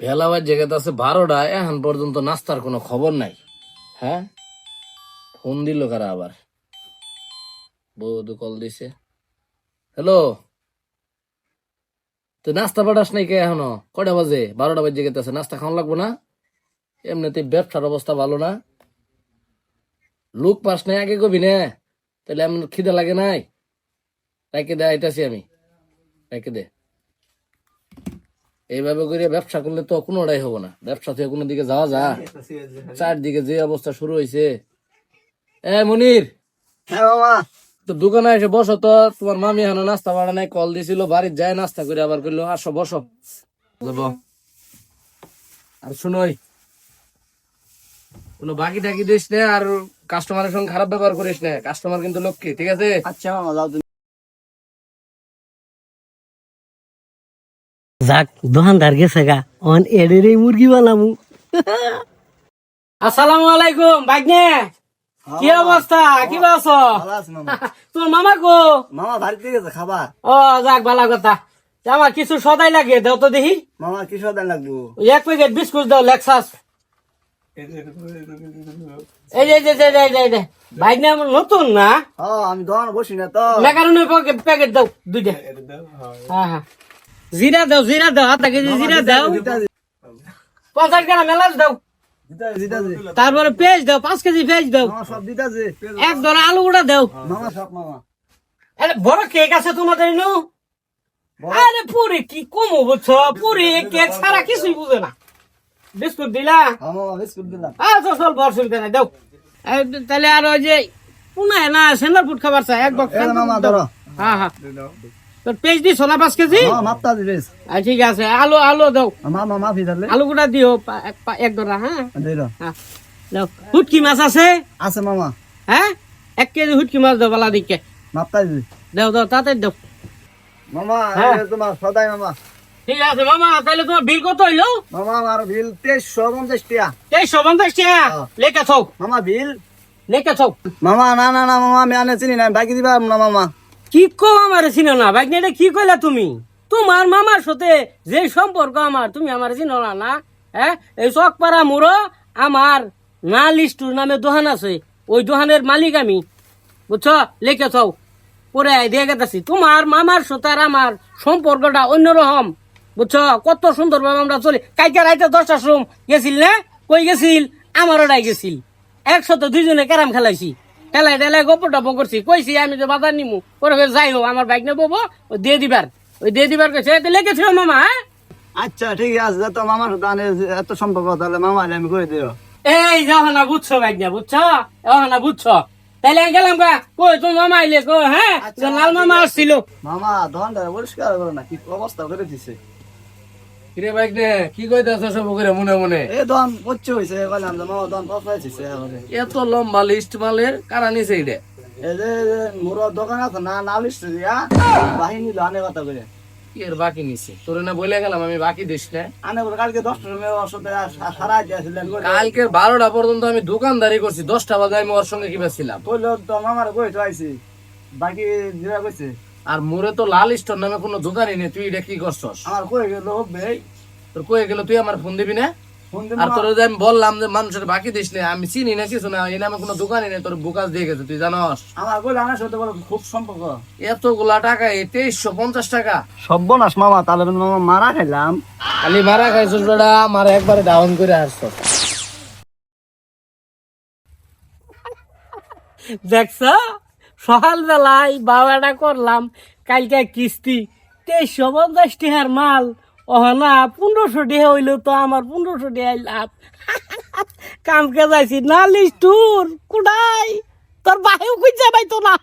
ভেলাবার জায়গাতে আছে বারোটা, এখন পর্যন্ত নাস্তার কোনো খবর নাই। হ্যাঁ? ফোন দিল কারা আবার? বৌদু কল দিছে। হ্যালো? তুই নাস্তা পাঠাস নাই কে এখনও? কটা বাজে? বারোটা বাজে গেতে আছে। নাস্তা খাওয়া লাগবো না? এমনিতে ব্যবসার অবস্থা ভালো না। লোক পাস নাই আগে কবি না? তাহলে এমন খিদে লাগে নাই? রেখে দে, আইতাছি আমি। রেখে দে। এইভাবে করে ব্যবসা করলে তো কোনোটাই হব না। ব্যবসা থেকে কোনো দিকে যাওয়া যা। চারদিকে যে অবস্থা শুরু হয়েছে এ মনির হ্যাঁ তো দোকানে এসে বসো তো। তোমার মামি এখনও নাস্তা বাড়া নাই কল দিছিল বাড়ির যায় নাস্তা করে আবার করল আসো বসো। যাব। আর শুনোই কোনো বাকি টাকি দিস না আর কাস্টমারের সঙ্গে খারাপ ব্যবহার করিস না। কাস্টমার কিন্তু লক্ষ্মী ঠিক আছে? আচ্ছা মামা যাও যাক দোকানদার গেছে গা। অন এডের এই মুরগি বানামু আসসালামু আলাইকুম ভাগ্নে। কি অবস্থা? কি আছো ভালো আছি মামা। তোর মামা কো? মামা বাড়িতে গেছে খাবার? ও যাক ভালো কথা। আমার কিছু সদাই লাগে দাও তো দেখি। মামা কি সদান লাগবো? এক প্যাকেট বিস্কুট দাও লেক্সাস। এই যে এই যে, এই যে, এই যে, এই যে। আমার নতুন না? হ্যাঁ আমি দোকানে বসি না তো। মেকারনে প্যাকেট দাও দুইটা। হ্যাঁ হ্যাঁ। জিরা দাও জিরা দাও আধা কেজি জিরা দাও। পঞ্চাশ গ্রাম এলাচ দাও। তারপরে পেঁয়াজ দাও পাঁচ কেজি পেঁয়াজ দাও। এক ধরা আলু গুঁড়া দাও। আরে বড় কেক আছে তোমাদের নু? আরে পুরি কি কমো বুঝছ পুরি কেক ছাড়া কিছুই বুঝে না। বিস্কুট দিলা? হ্যাঁ বিস্কুট দিলাম। আচ্ছা চল বর শুনতে দাও। তাহলে আর ওই যে পুনায় না সেন্ডার ফুড খাবার চাই এক বক্স হ্যাঁ হ্যাঁ। তোর না পাঁচ কেজি? দিবেস। ঠিক আছে আলু আলু দাও। মামা মাফি আলু দিও এক ধরা হ্যাঁ? হ্যাঁ দাও হুটকি মাছ আছে? আছে মামা হ্যাঁ? এক কেজি হুটকি মাছ দাও বালা দিকে। মাপতা দিবি। দাও দাও তাড়াতাড়ি দাও। মামা হ্যাঁ। তোমার সদাই মামা ঠিক আছে মামা তাহলে তোমার বিল কত হইল? মামা আমার বিল তেইশশো পঞ্চাশ টাকা। তেইশশো পঞ্চাশ টাকা? হ্যাঁ। লেখা থাও। মামা বিল? লেখা মামা না না না মামা আমি আনে চিনি না বাকি দিবা না মামা কি কো আমার চিনো না এটা কি কইলা তুমি? তোমার মামার সাথে যে সম্পর্ক আমার, তুমি আমার চিনো না? না হ্যাঁ? এই চকপাড়া মুড়ো, আমার না লিস্টুর নামে দোহান আছে। ওই দোহানের মালিক আমি। বুঝছ? লেখে থাও। পরে দিয়ে গেছি তোমার মামার সাথে আর আমার সম্পর্কটা অন্যরকম। বুঝছ? কত সুন্দর ভাবে আমরা চলি। কালকে রাইতে দশটার সময় গেছিল না? কই গেছিল? আমারও ডাই গেছিল। একসাথে দুইজনে ক্যারাম খেলাইছি। খেলাই টেলাই গপ টপ করছি। কইছি আমি যে বাজার নিমু কই যাই হোক আমার বাইক নেব ওই দিয়ে দিবার ওই দিয়ে দিবার কইছে এতে লেগেছিল মামা হ্যাঁ? আচ্ছা ঠিক আছে যত মামার আনে এত সম্পর্ক তাহলে মামা আমি করে দিও? এই যাও না বুঝছ বাইক না বুঝছ? এখন না বুঝছ? তাইলে গেলাম গা কই তো মামা আইলে কই হ্যাঁ? লাল মামা আসছিল। মামা দোকানটা পরিষ্কার করো না কি অবস্থা করে দিছে? কিরে বাইক নে কি কইতেছ সব করে মনে মনে? এই দোকান পচ্ছে হয়েছে বললাম যে মামা দোকান পচাইছে আমাদের এত লম্বা লিস্ট মালের কারা নিছে এটা এই যে মোর দোকান আছে না না লিস্ট দিয়া বাহিনী লো আনে কথা করে কি এর বাকি নিছে? তোরে না বলে গেলাম আমি বাকি দিস না। আনে কালকে দশটার সময় ওর সাথে সারা দিয়েছিলেন কালকে বারোটা পর্যন্ত আমি দোকানদারি করছি দশটা বাজে আমি ওর সঙ্গে কি ছিলাম কইলো তো মামার কই তো আইছি বাকি দিবা কইছে? আর মোরে তো লাল স্টোর নামে কোনো দোকানই নেই তুই এটা কি করছস? আমার কই গেল ভাই তোর কয়ে গেল তুই আমার ফোন দিবি না? ফোন আর তোর যে আমি বললাম যে মানুষের বাকি দিস না আমি চিনি না কিছু না এই নামে কোনো দোকানই নেই তোর বুকাস দিয়ে গেছে তুই জানস? আমার কইলো আমার সাথে বলো খুব সম্পর্ক। এতগুলা টাকা এই তেইশশো পঞ্চাশ টাকা। সর্বনাশ মামা তাহলে মামা মারা খাইলাম। খালি মারা খাইছিস বেটা আমার একবারে ডাউন করে আসছ দেখছ? সকালবেলায় বাবাটা করলাম, কালকে কিস্তি। তেইশশো পঞ্চাশ টাকার মাল। ও না পনেরোশো টাকা হইল তো আমার পনেরোশো টাকা লাভ। কামকে যাইছি না লিস্টুর কুড়াই তোর বাহেও খুঁজে পাইতো না।